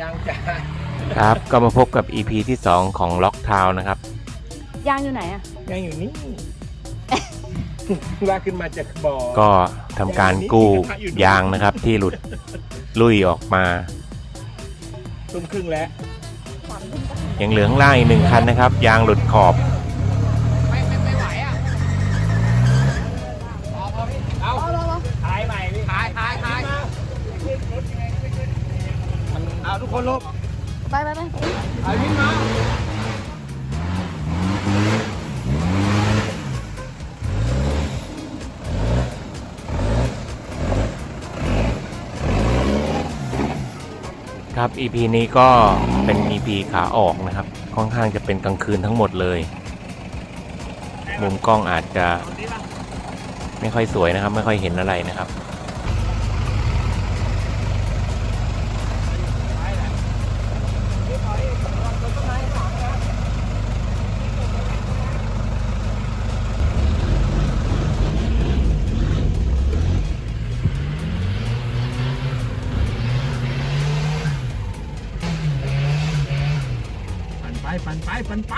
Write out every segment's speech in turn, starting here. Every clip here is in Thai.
ยังจ้าครับ ก็มาพบกับ EP ที่ 2 ของล็อกทาวนะครับ ยางอยู่ไหนอะยังอยู่นี่ว่าขึ้นมาจากบ่อ ก็ทำการกู้ยางนะครับ ที่หลุดลุยออกมาทุ่มครึ่งแล้ว ยังเหลือข้างล่างอีกหนึ่งคันนะครับ ยางหลุดขอบ คนลบไปไปไปเอาวิ่งมาครับ EP นี้ก็เป็น EP ขาออกนะครับ ค่อนข้างจะเป็นกลางคืนทั้งหมดเลย มุมกล้องอาจจะ ไม่ค่อยสวยนะครับ ไม่ค่อยเห็นอะไรนะครับันไป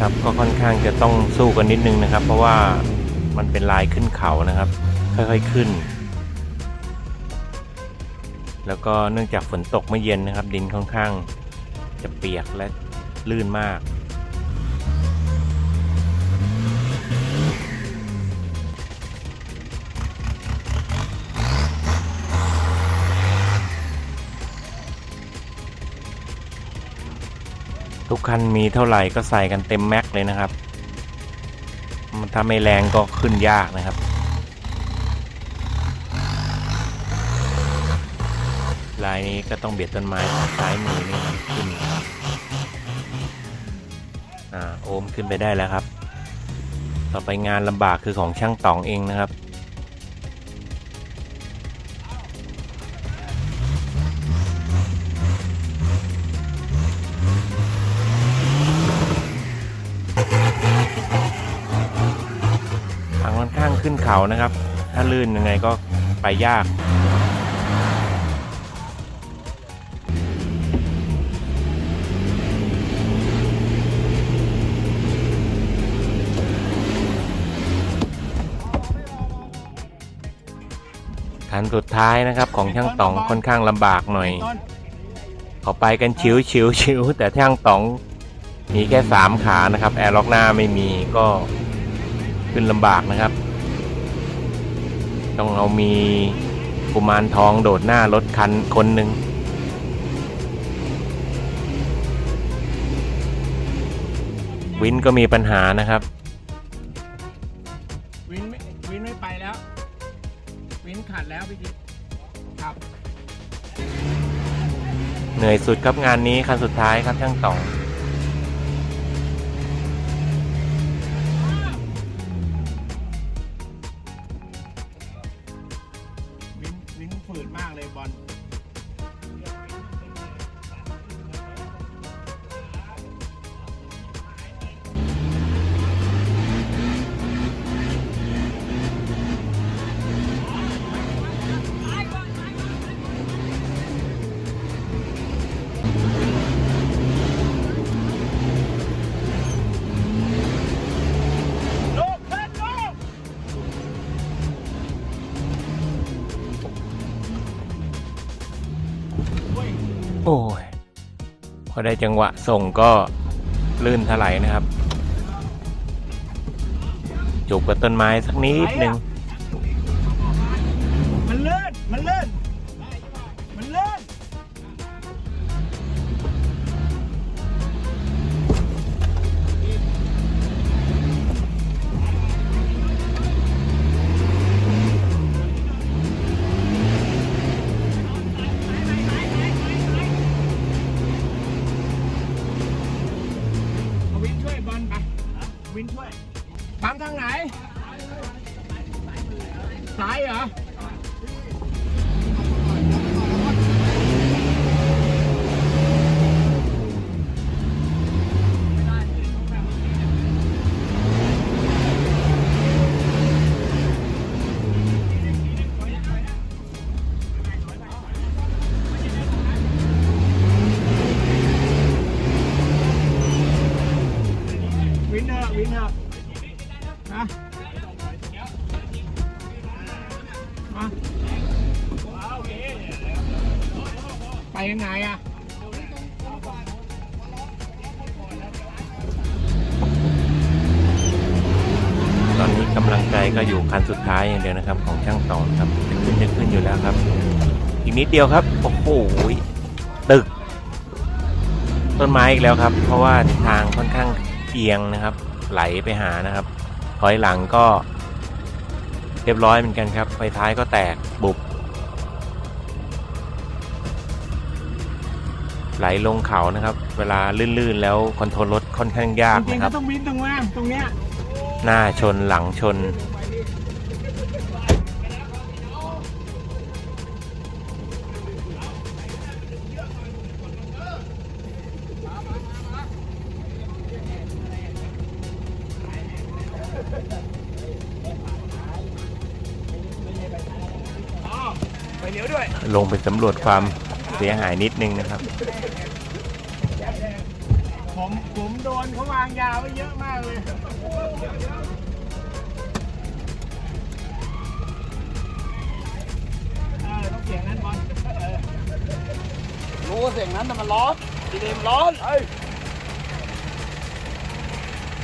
ครับก็ค่อนข้างจะต้องสู้กันนิดนึงนะครับ เพราะว่า มันเป็นลายขึ้นเขานะครับ ค่อยๆขึ้น แล้วก็เนื่องจากฝนตกเมื่อเย็นนะครับ ดินค่อนข้างจะเปียกและลื่นมาก ทุกคันมีเท่าไหร่ก็ใส่กันเต็มแม็กเลยนะครับ ถ้าไม่แรงก็ขึ้นยากนะครับ ลายนี้ก็ต้องเบียดต้นไม้ซ้ายมือนี่ครับขึ้นอ่าโอมขึ้นไปได้แล้วครับ ต่อไปงานลำบากคือของช่างต๋องเองนะครับ เขานะครับ ถ้าลื่นยังไงก็ไปยาก คันสุดท้ายนะครับของช่างต๋องค่อนข้างลำบากหน่อย เขาไปกันชิวชิวชิวแต่ช่างต๋องมีแค่สามขานะครับ แอร์ล็อกหน้าไม่มีก็ขึ้นลำบากนะครับ ต้องเอามีกุมารทองโดดหน้ารถคันคนหนึ่งวินก็มีปัญหานะครับ วินไม่วินไม่ไปแล้ว วินขาดแล้วพี่กิ๊กครับ เหนื่อยสุดครับงานนี้คันสุดท้ายครับช่างต๋อง อได้จังหวะส่งก็ลื่นถลายนะครับ จุกกับต้นไม้สักนิดนึงมันลื่นมันลื่น ดเดียวครับ โอ้โหตึก ต้นไม้อีกแล้วครับ เพราะว่าทางค่อนข้างเอียงนะครับ ไหลไปหานะครับ ถอยหลังก็ เรียบร้อยเหมือนกันครับ ไฟท้ายก็แตกบุบ ไหลลงเขานะครับ เวลาลื่นๆ แล้วคอนโทรลรถค่อนข้างยากจริงนะๆครัก็บต้องวินตรงนี้นตรงเนี้ยหน้าชนหลังชน ลงไปสำรวจความเสียหายนิดนึงนะครับ ผมผมโดนเขาวางยาไว้เยอะมากเลย เออต้องเสียงนั้นบอลเออรู้ว่าเสียงนั้นแต่มันร้อนดีเดมร้อนเอ้ย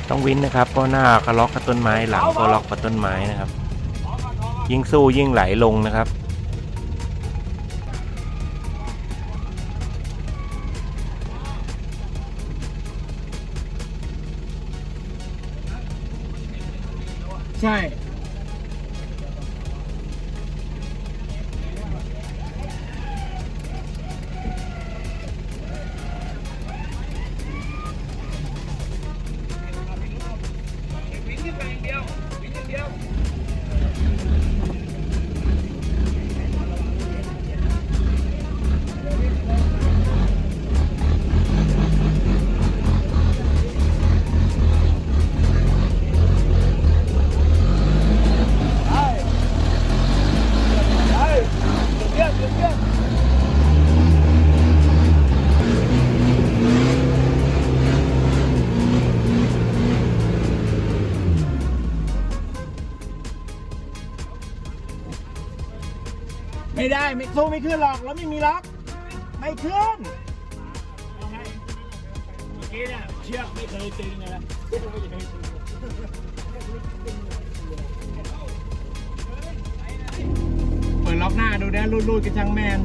ต้องวินนะครับเพราะหน้าก็ล็อกกับต้นไม้หลังก็ล็อกกับต้นไม้นะครับ ยิ่งสู้ยิ่งไหลลงนะครับ ใช่ ไม่สู้ไม่ขึ้นหรอกแล้วไม่มีล็อก ไม่ขึ้นเมื่อกี้เนี่ยเชือกไม่เคยตึงเลยนะเปิดล็อกหน้าดูได้รูดๆกับช่างแมน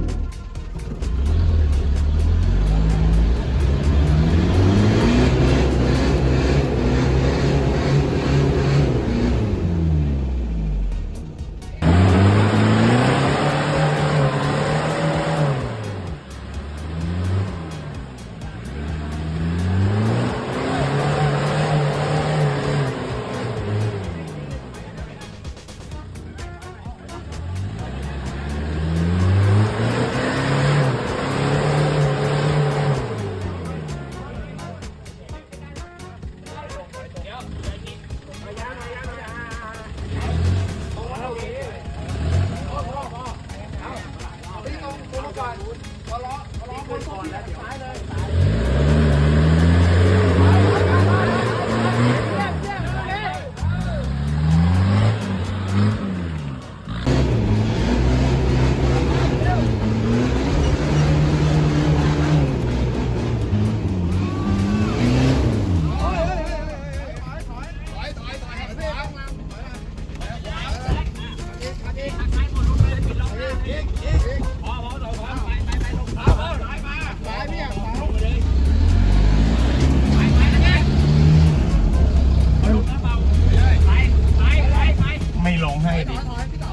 ให้ดิ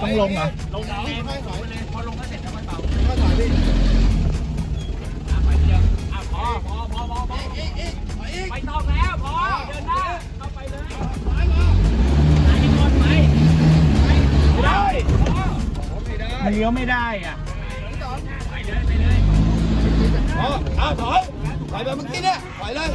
ต้องลงเหรอ ลงเองพอลงก็เสร็จแล้วมาต่อก็ต่อดิไปเดียวอะพอพอพอพอพอไปต้องแล้วพอเดินหน้าเข้าไปเลยไปก่อนไหมไปเลยมันเลี้ยวไม่ได้อะไปเลยไปเลยอ๋อเอถอยถอยไปเมื่อกี้เนี่ยถอยเลย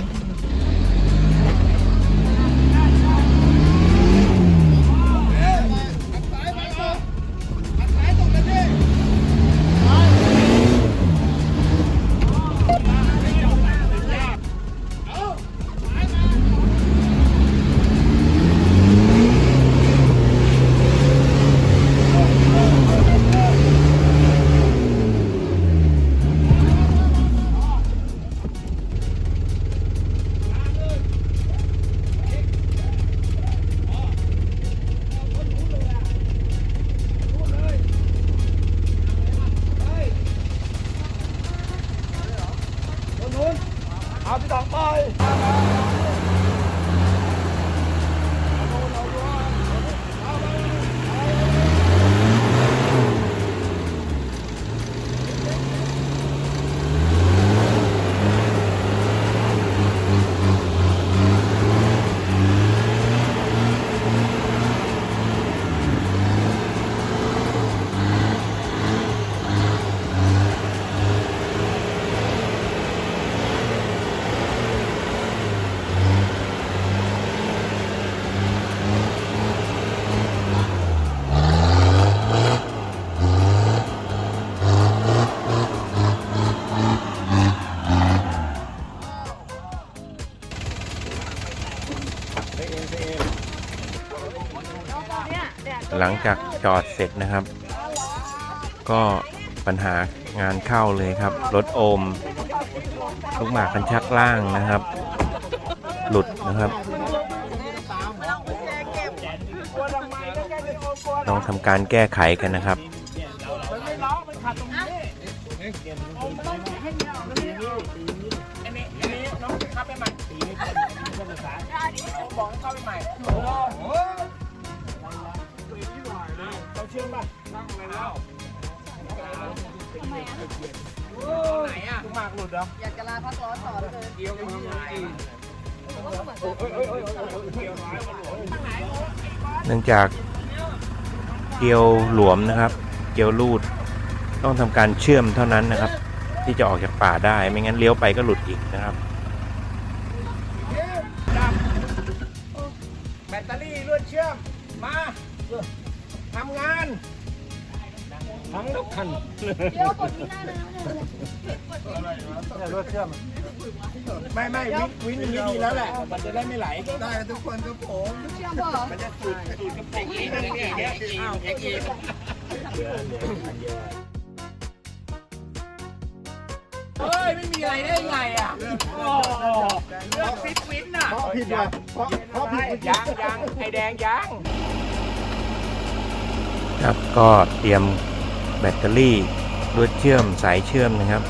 หลังจากจอดเสร็จนะครับ ก็ปัญหางานเข้าเลยครับ รถโอม ลูกหมากคันชักล่างนะครับ หลุดนะครับ ต้องทำการแก้ไขกันนะครับมันไม่ล้อมันขัดตรงนี้อันนี้อันนี้น้องขับไม่ตีนี้เป็นภาษาบอกให้เข้าไปใหม่ เราเชื่อมป่ะนั่งไปแล้วทำไมอะไหนอะหมากหลุดเหรออยากจะลาพักร้อนต่อเลยเกี่ยวกันยังไงเนื่องจากเกลียวหลวมนะครับ เกลียวรูด ต้องทำการเชื่อมเท่านั้นนะครับ ที่จะออกจากป่าได้ไม่งั้นเลี้ยวไปก็หลุดอีกนะครับำงานทั้งรถคันเดี๋ยวกดไม่ได้นะรถเชื่อมไม่ไม่วินวินอย่างนี้ดีแล้วแหละ มันจะได้ไม่ไหล ได้ทุกคนครับผมเชื่อมบ่มันจะสูดสูดกับเด็กอีกนั่นเองเนี่ยอ้าวเด็กอีกเฮ้ยไม่มีอะไรได้ไงอะโอ้เรื่องฟิตฟิตน่ะเพราะผิดว่ะเพราะเพราะผิดเมื่อกี้ยังยังไอแดงยัง ครับก็เตรียมแบตเตอรี่ลวดเชื่อมสายเชื่อมนะครับ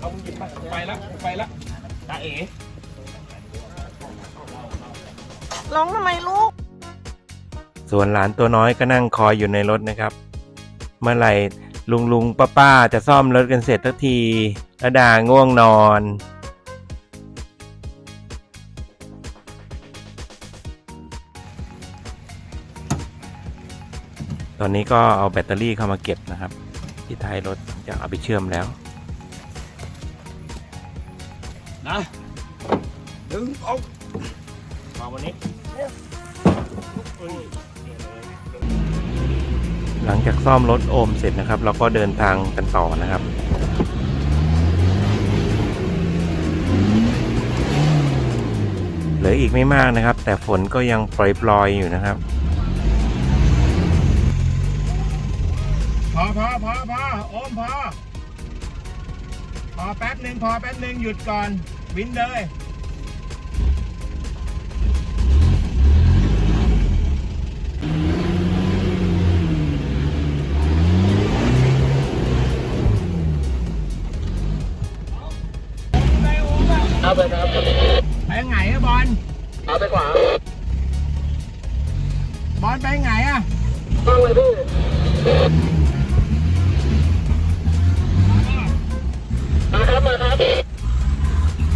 เอามึงหยิบไปไปละไปละตาเอ๋ร้องทำไมลูก ส่วนหลานตัวน้อยก็นั่งคอยอยู่ในรถนะครับ เมื่อไหร่ ลุงลุงป้าป้าจะซ่อมรถกันเสร็จทักทีระดาง่วงนอน ตอนนี้ก็เอาแบตเตอรี่เข้ามาเก็บนะครับ ที่ท้ายรถจะเอาไปเชื่อมแล้วนะดึงออกมาวันนี้ หลังจากซ่อมรถโอมเสร็จนะครับ เราก็เดินทางกันต่อนะครับเหลืออีกไม่มากนะครับ แต่ฝนก็ยังปล่อยๆอยู่นะครับพอพอพอพอโอมพอพอแป๊บหนึ่งพอแป๊บหนึ่งหยุดก่อนวินเลย ครับไปครับไปไหนอะบอลขาไปขวาบอลไปไหนอะต้องเลยพี่มาครับมาครับ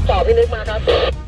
ตอบพี่นึกมาครับ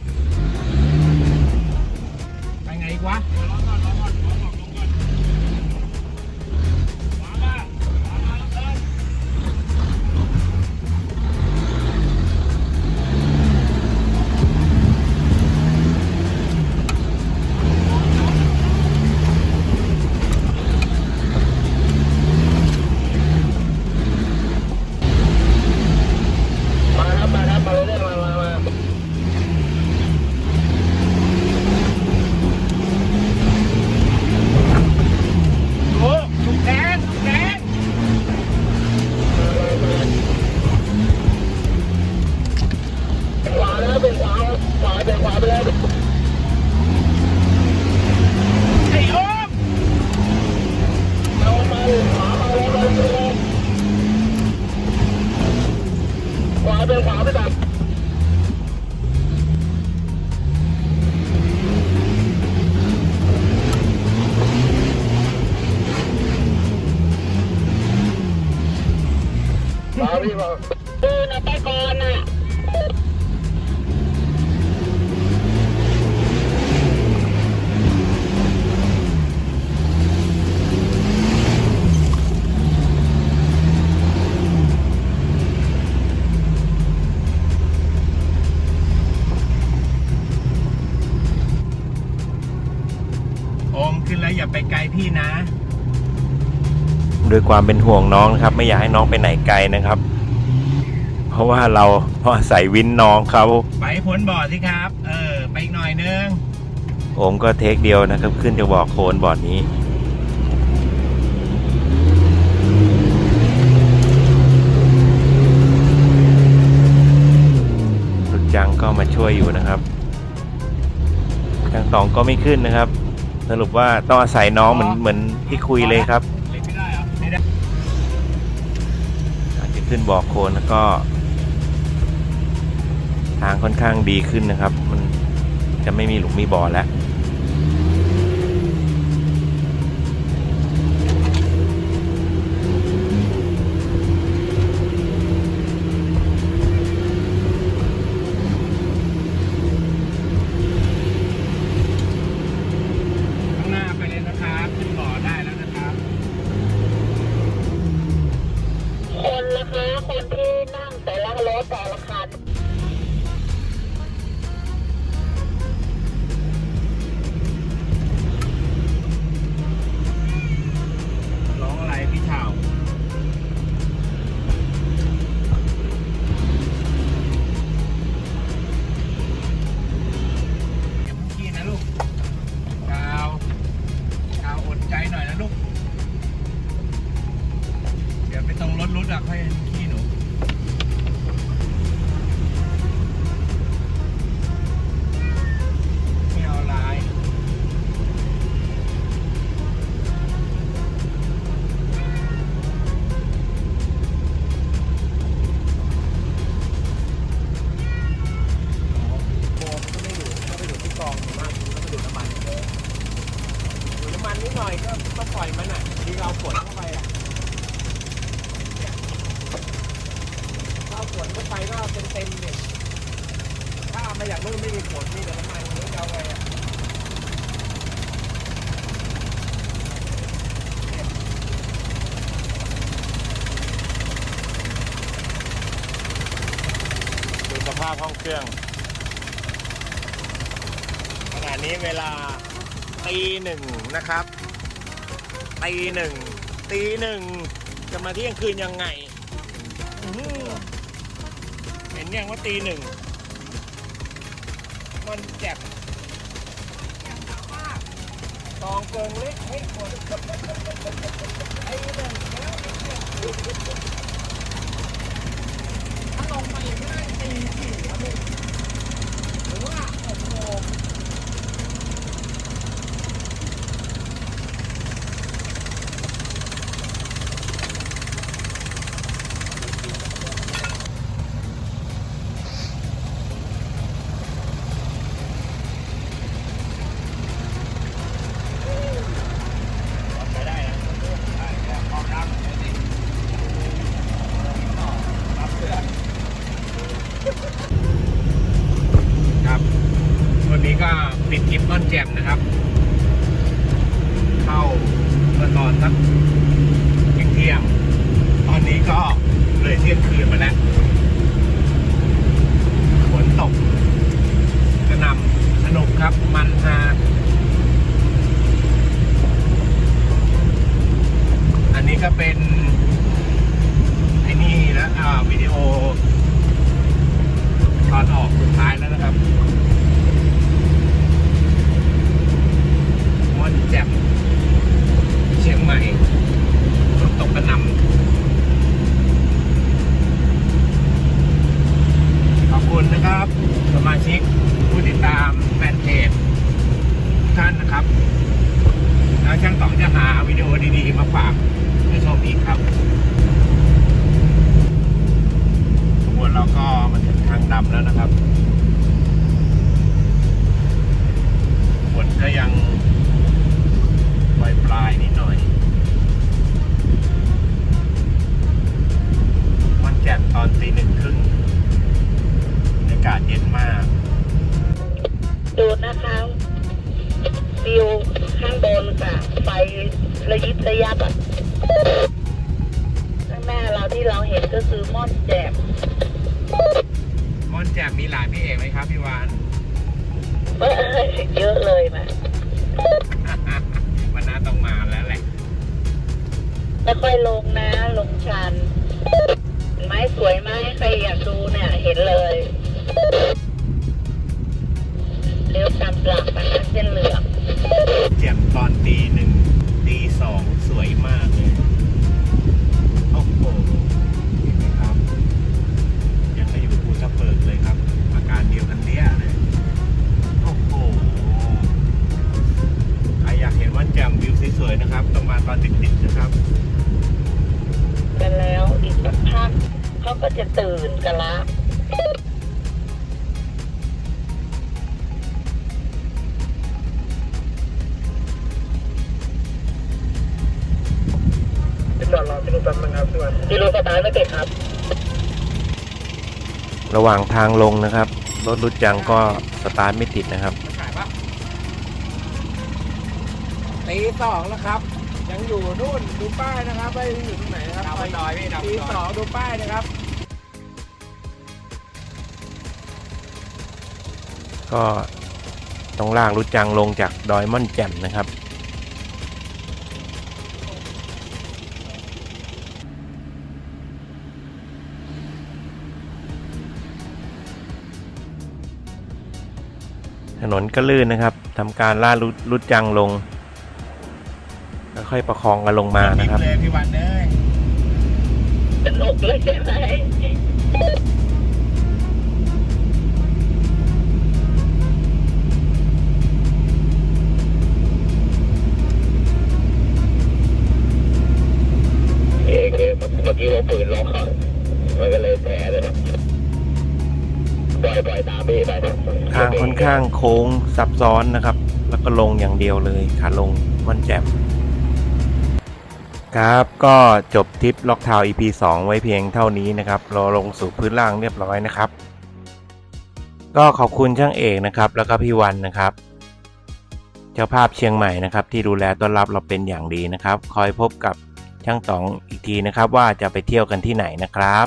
ไปไกลพี่นะ ด้วยความเป็นห่วงน้องนะครับ ไม่อยากให้น้องไปไหนไกลนะครับ เพราะว่าเราเพราะอาศัยวินน้องเขาไปพ้นบ่อสิครับ เออ ไปอีกหน่อยนึงโอมก็เทคเดียวนะครับ ขึ้นจะบอกโคนบอร์ดนี้สุดจังก็มาช่วยอยู่นะครับจังตองก็ไม่ขึ้นนะครับ สรุปว่าต้องอาศัยน้องเหมือนเหมือนที่คุยเลยครับเล่นไม่ได้เหรอไม่ได้อาจจะขึ้นบอกโคนแล้วก็ ทางค่อนข้างดีขึ้นนะครับ มันจะไม่มีหลุมมีบ่อแล้ว เต็มเต็มๆเนี่ยถ้าเอามาจากนู่นไม่มีฝนมีแต่น้ำมันนี่จะเอาไงอะดูสภาพห้องเครื่อง ขณะนี้เวลาตีหนึ่งนะครับตีหนึ่งตีหนึ่งจะมาเที่ยงคืนยังไง อื้อหือ ยังว่าตีหนึ่ง มันแจ็บตองเกิงเล็กให้คนไอ้หนึ่งแล้ว เลยเที่ยงคืนมาแล้วฝนตกกระนำสนุกครับมันฮาอันนี้ก็เป็น ระหว่างทางลงนะครับ รถรุดจังก็สตาร์ทไม่ติดนะครับขายปะตีสองแล้วครับ ยังอยู่นู่นดูป้ายนะครับไม่าอยู่ตรงไหนนะครับดาวบนดอยพี่ดาวบนตีดอยสองดูป้ายนะครับ ก็ต้องลากรุดจังลงจากดอยม่อนแจ่มนะครับ ถนนก็ลื่นนะครับทำการล่ากรุดรุดจังลงแล้วค่อยประคองกันลงมานะครับเลยพี่วันเอ้ยสนุกเลยใช่ไหมเอกเอกเมื่อกี้เราปืนล็อกเขามันก็เลยแผลเลยปล่ ทางค่อนข้างโค้งซับซ้อนนะครับ แล้วก็ลงอย่างเดียวเลยขาลงม่อนแจ่มครับก็จบทริปล็อกทาว EP 2 ไว้เพียงเท่านี้นะครับเราลงสู่พื้นล่างเรียบร้อยนะครับ ก็ขอบคุณช่างเอกนะครับ แล้วก็พี่วันนะครับ เจ้าภาพเชียงใหม่นะครับ ที่ดูแลต้อนรับเราเป็นอย่างดีนะครับ คอยพบกับช่างต๋องอีกทีนะครับ ว่าจะไปเที่ยวกันที่ไหนนะครับ